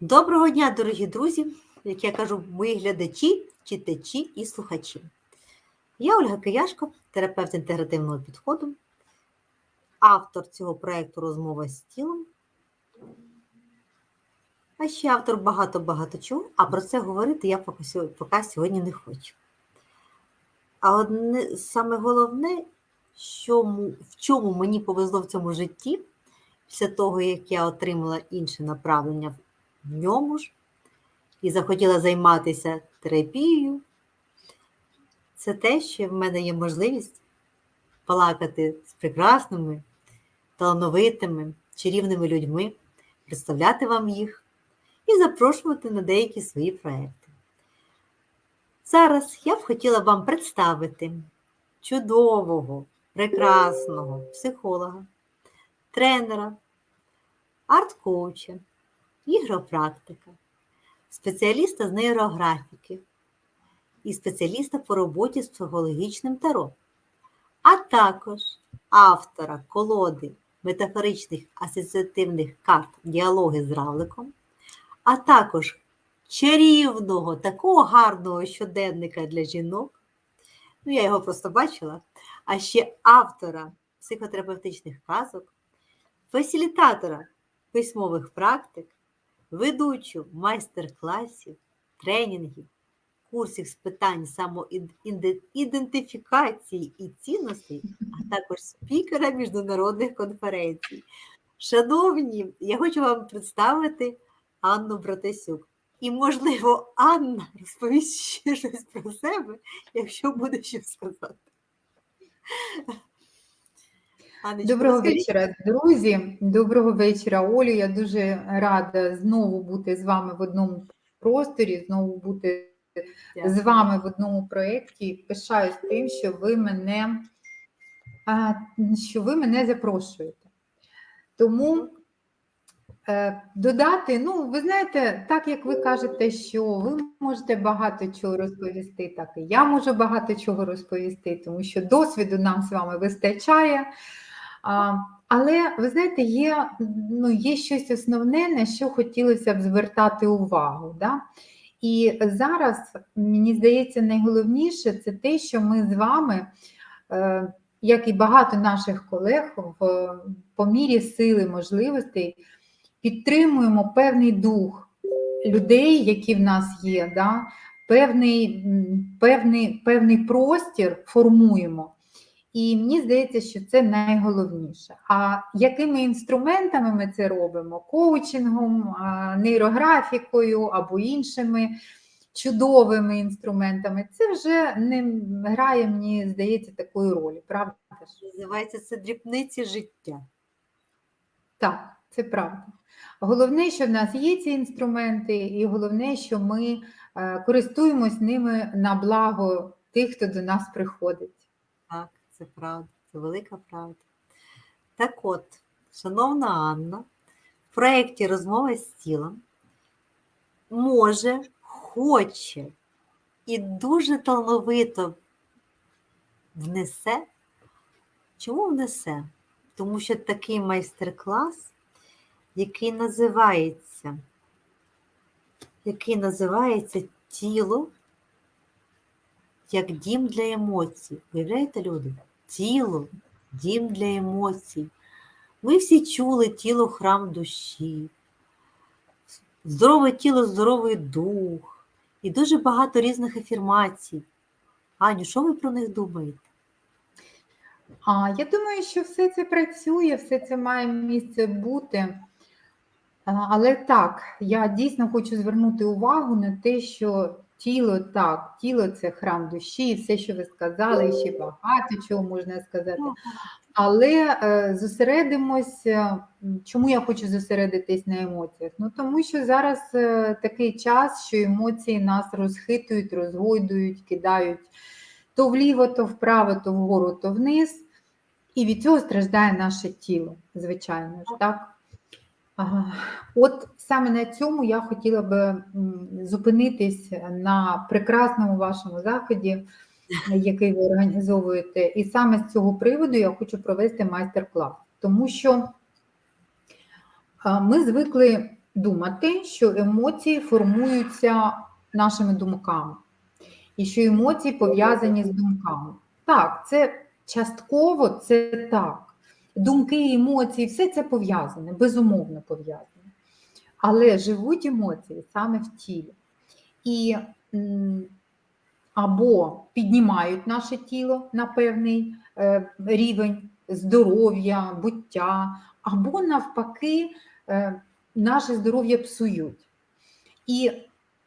Доброго дня, дорогі друзі, як я кажу, мої глядачі, читачі і слухачі. Я Ольга Кияшко, терапевт інтегративного підходу, автор цього проєкту Розмова з тілом. А ще автор багато-багато чого, а про це говорити я поки сьогодні не хочу. А одне саме головне, що, в чому мені повезло в цьому житті, після того, як я отримала інше направлення в ньому ж і захотіла займатися терапією, це те, що в мене є можливість балакати з прекрасними, талановитими, чарівними людьми, представляти вам їх і запрошувати на деякі свої проекти. Зараз я б хотіла вам представити чудового, прекрасного психолога, тренера, арт-коуча, ігропрактика, спеціаліста з нейрографіки і спеціаліста по роботі з психологічним таро, а також автора колоди метафоричних асоціативних карт Діалоги з равликом, а також чарівного, такого гарного щоденника для жінок. Ну, я його просто бачила, а ще автора психотерапевтичних казок, фасилітатора письмових практик, ведучу майстер-класів, тренінгів, курсів з питань самоідентифікації і цінностей, а також спікера міжнародних конференцій. Шановні, я хочу вам представити Анну Братасюк. І, можливо, Анна розповість ще щось про себе, якщо буде що сказати. Анечко, Доброго розкажіть. вечора, друзі. Доброго вечора, Олю. Я дуже рада знову бути з вами в одному просторі, знову бути з вами в одному проєкті. Пишаюсь тим, що ви мене, що ви мене запрошуєте. Тому е, додати, ну, ви знаєте, так як ви кажете, що ви можете багато чого розповісти, так і я можу багато чого розповісти, тому що досвіду нам з вами вистачає. Але ви знаєте, є, ну, є щось основне, на що хотілося б звертати увагу. Да? І зараз, мені здається, найголовніше це те, що ми з вами, е, як і багато наших колег, в, по мірі сили можливостей, підтримуємо певний дух людей, які в нас є, да? певний, певний, певний простір формуємо. І мені здається, що це найголовніше. А якими інструментами ми це робимо? Коучингом, нейрографікою або іншими чудовими інструментами, це вже не грає, мені здається, такої ролі, правда? Називається це дрібниці життя. Так, це правда. Головне, що в нас є ці інструменти, і головне, що ми е, користуємось ними на благо тих, хто до нас приходить. Це правда, це велика правда. Так от, шановна Анна, в проєкті Розмова з тілом може, хоче і дуже талановито внесе. Чому внесе? Тому що такий майстер-клас, який називається, який називається тіло як дім для емоцій. Уявляєте, люди? Тіло, дім для емоцій. Ми всі чули тіло храм душі, здорове тіло, здоровий дух і дуже багато різних афірмацій. Аню, що ви про них думаєте? А я думаю, що все це працює, все це має місце бути. Але так, я дійсно хочу звернути увагу на те, що тіло так, тіло це храм душі, і все, що ви сказали, і ще багато чого можна сказати. Але е, зосередимось, е, чому я хочу зосередитись на емоціях? Ну тому що зараз е, такий час, що емоції нас розхитують, розгойдують, кидають то вліво, то вправо, то вгору, то вниз. І від цього страждає наше тіло, звичайно ж, так? Ага. От саме на цьому я хотіла би зупинитись на прекрасному вашому заході, який ви організовуєте. І саме з цього приводу я хочу провести майстер-клас, тому що ми звикли думати, що емоції формуються нашими думками, і що емоції пов'язані з думками. Так, це частково це так. Думки, емоції, все це пов'язане, безумовно пов'язане. Але живуть емоції саме в тілі. І або піднімають наше тіло на певний е, рівень здоров'я, буття, або навпаки, е, наше здоров'я псують. І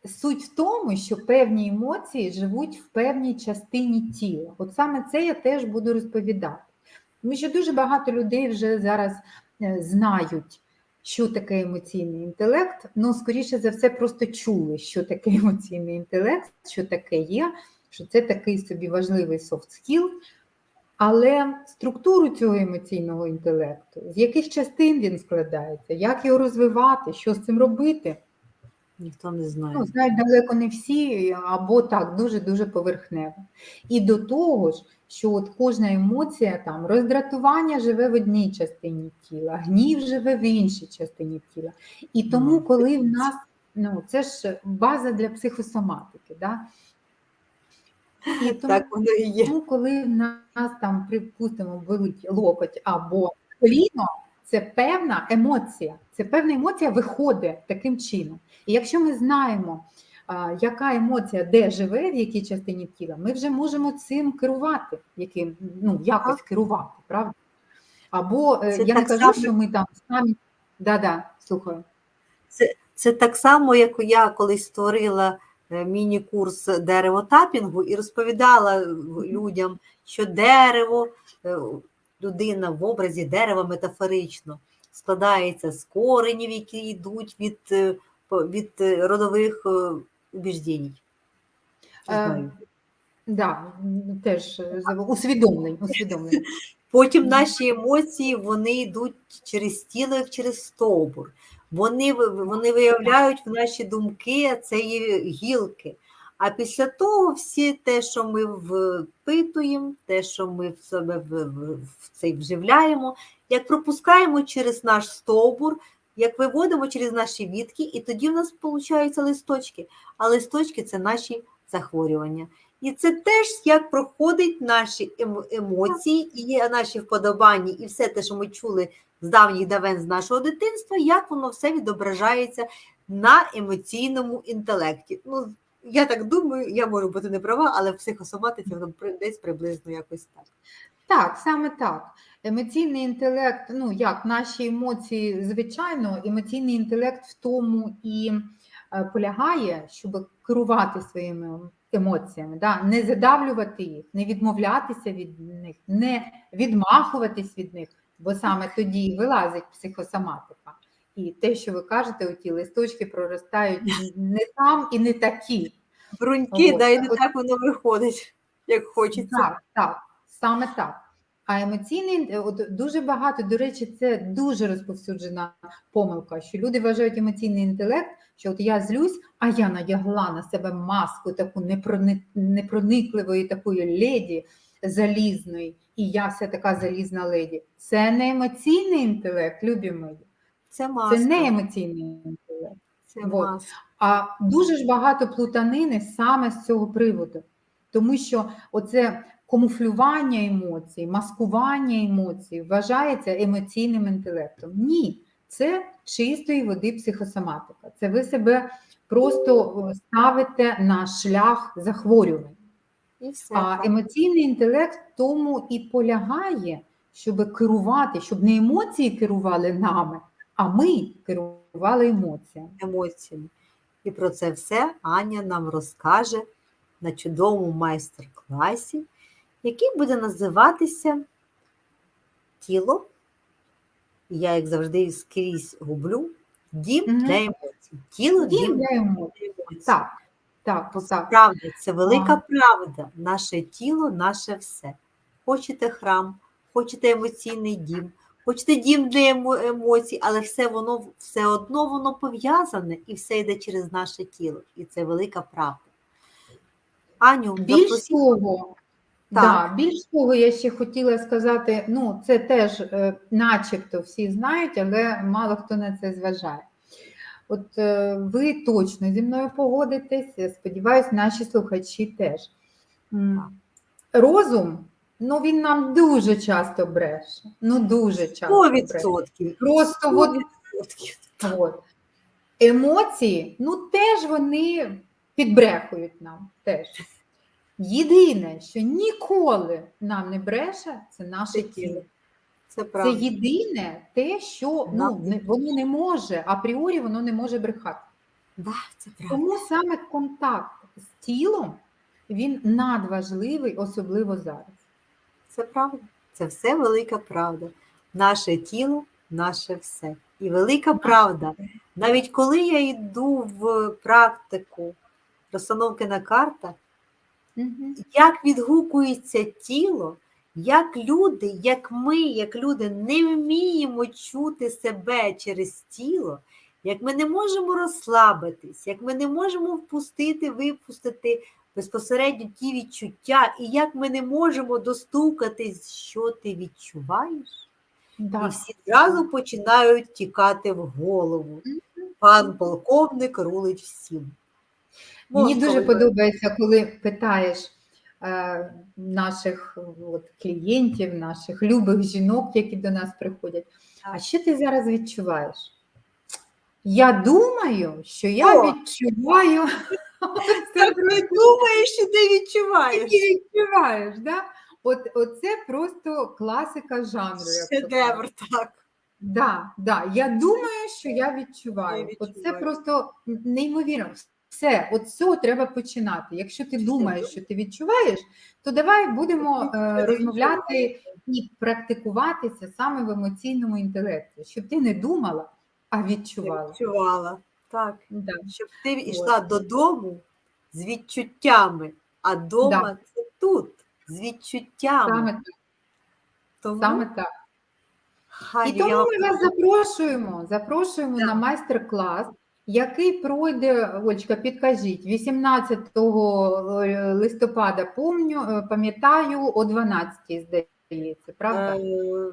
суть в тому, що певні емоції живуть в певній частині тіла. От саме це я теж буду розповідати. Тому що дуже багато людей вже зараз е, знають, що таке емоційний інтелект. Ну, скоріше за все, просто чули, що таке емоційний інтелект, що таке є, що це такий собі важливий soft skill. Але структуру цього емоційного інтелекту, з яких частин він складається, як його розвивати, що з цим робити, Ніхто не знає. ну, знають далеко не всі, або так, дуже-дуже поверхнево. І до того ж, що от кожна емоція, там, роздратування живе в одній частині тіла, гнів живе в іншій частині тіла. І тому, Ну, коли в нас, ну, це ж база для психосоматики, да? І тому, Так воно і є. тому, коли в нас там, припустимо, болить локоть або коліно, це певна емоція. Це певна емоція виходить таким чином. І якщо ми знаємо, яка емоція де живе, в якій частині тіла, ми вже можемо цим керувати, яким, ну, якось керувати, правда? Або е, Це я не кажу, само- що ми там самі. Да-да, слухаю. Це так само, як я колись створила е, міні-курс деревотапінгу і розповідала людям, що дерево, е, людина в образі дерева метафорично складається з коренів, які йдуть від, е, від е, родових е, убіждень. Е, Да, теж усвідомлень, усвідомлень. Потім наші емоції вони йдуть через тіло, як через стовбур. Вони, вони виявляють в наші думки це є гілки. А після того всі те, що ми впитуємо, те, що ми в себе в, в, в цей вживляємо, як пропускаємо через наш стовбур, як виводимо через наші вітки, і тоді в нас получаються листочки. А листочки це наші захворювання. І це теж як проходить наші ем- емоції, і наші вподобання, і все те, що ми чули з давніх давен з нашого дитинства, як воно все відображається на емоційному інтелекті. Ну, я так думаю, я можу бути не права, але в психосоматиці воно десь приблизно якось так. Так, саме так. Емоційний інтелект, ну як наші емоції, звичайно, емоційний інтелект в тому і е, полягає, щоб керувати своїми емоціями, да? не задавлювати їх, не відмовлятися від них, не відмахуватись від них, бо саме тоді вилазить психосоматика. І те, що ви кажете, ті листочки проростають не там і не такі. Бруньки, От, да, і не от- так воно виходить, як хочеться. Так, так, саме так. А емоційний от дуже багато, до речі, це дуже розповсюджена помилка, що люди вважають емоційний інтелект, що от я злюсь, а я надягла на себе маску таку непрони- непроникливої такої леді залізної, і я вся така залізна леді. Це не емоційний інтелект, любі мої. Це маска. Це не емоційний інтелект. Це Вот. маска. А дуже ж багато плутанини саме з цього приводу, тому що оце камуфлювання емоцій, маскування емоцій вважається емоційним інтелектом. Ні, це чистої води психосоматика. Це ви себе просто е, ставите на шлях захворювань. І все. А так. емоційний інтелект тому і полягає, щоб керувати, щоб не емоції керували нами, а ми керували емоціями. емоціями. І про це все Аня нам розкаже на чудовому майстер-класі, який буде називатися Тіло. Я, як завжди, скрізь гублю дім Мгм. для емоцій. Тіло дім, Дім для емоцій. емоцій. Так, так, так. правда, це велика правда. Наше тіло, наше все. Хочете храм, хочете емоційний дім, хочете дім для емо- емоцій, але все воно все одно воно пов'язане і все йде через наше тіло. І це велика правда. Аню, Більш запросіть- того, Так. да, більш того, я ще хотіла сказати, ну, це теж е, начебто всі знають, але мало хто на це зважає. От е, ви точно зі мною погодитесь. Сподіваюсь, наші слухачі теж. Розум, ну він нам дуже часто бреше. Ну дуже часто. Сто бреше. відсотків. Просто Сто от, відсотків. от. емоції, ну теж вони підбрехують нам. Теж. Єдине, що ніколи нам не бреше, це наше тіло. Це Це єдине те, що ну, не, воно не може, апріорі воно не може брехати. Да, це правда. Тому саме контакт з тілом він надважливий, особливо зараз. Це правда. Це все велика правда. Наше тіло, наше все. І велика правда. Навіть коли я йду в практику розстановки на картах, як відгукується тіло, як люди, як ми, як люди, не вміємо чути себе через тіло, як ми не можемо розслабитись, як ми не можемо впустити, випустити безпосередньо ті відчуття, і як ми не можемо достукатись, що ти відчуваєш, і всі зразу починають тікати в голову. Пан полковник рулить всім. Мені Можна дуже подобається, коли питаєш е, наших от, клієнтів, наших любих жінок, які до нас приходять. А що ти зараз відчуваєш? Я думаю, що я О! відчуваю. Так не думаєш, що ти відчуваєш. ти відчуваєш, да? От, оце просто класика жанру. Шедевр, так. Да, да. Я думаю, що я відчуваю. Я Оце просто неймовірно. Все, от цього треба починати. Якщо ти думаєш, що ти відчуваєш, то давай будемо е, розмовляти і практикуватися саме в емоційному інтелекті, щоб ти не думала, а відчувала. Відчувала. Так. Да. Щоб ти йшла додому з відчуттями, а дома це тут, з відчуттями. Саме, так, тому, саме так. Хай І тому я- ми вас запрошуємо, запрошуємо Так. на майстер-клас, який пройде, Олечка, підкажіть, 18 листопада, помню, е, пам'ятаю, о 12 здається, правда? Е,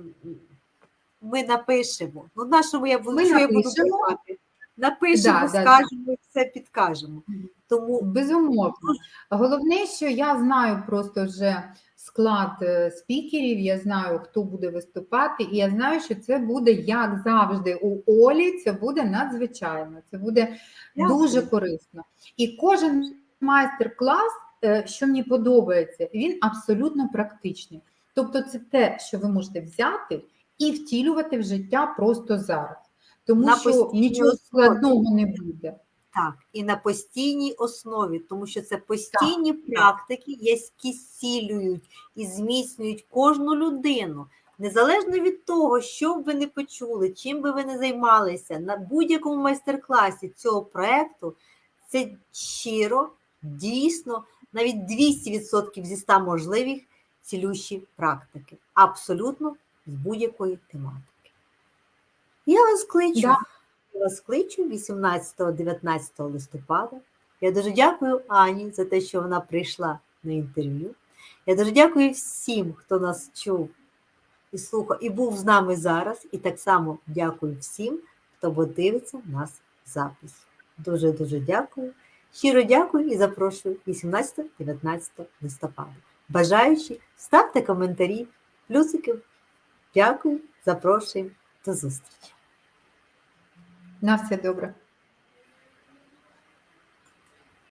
Ми напишемо. Ну, нашому я буду, Ми що я буду писати? Напишемо, Да, да, да. скажемо все підкажемо. Тому Безумовно. Головне, що я знаю просто вже склад е, спікерів, я знаю, хто буде виступати, і я знаю, що це буде, як завжди, у Олі, це буде надзвичайно, це буде дуже корисно. І кожен майстер-клас, е, що мені подобається, він абсолютно практичний. Тобто, це те, що ви можете взяти і втілювати в життя просто зараз. Тому На що нічого основі. складного не буде. Так, і на постійній основі, тому що це постійні практики, які зцілюють і зміцнюють кожну людину. Незалежно від того, що б ви не почули, чим би ви не займалися, на будь-якому майстер-класі цього проєкту, це щиро, дійсно, навіть 200% зі 100 можливих цілющі практики. Абсолютно з будь-якої тематики. Я вас кличу. Да. Я вас кличу 18-19 листопада. Я дуже дякую Ані за те, що вона прийшла на інтерв'ю. Я дуже дякую всім, хто нас чув і слухав, і був з нами зараз. І так само дякую всім, хто подивиться нас запис. Дуже дуже дякую. Щиро дякую і запрошую 18-19 листопада. Бажаючи, ставте коментарі, плюсики. Дякую, запрошуємо. До зустрічі. На все добре.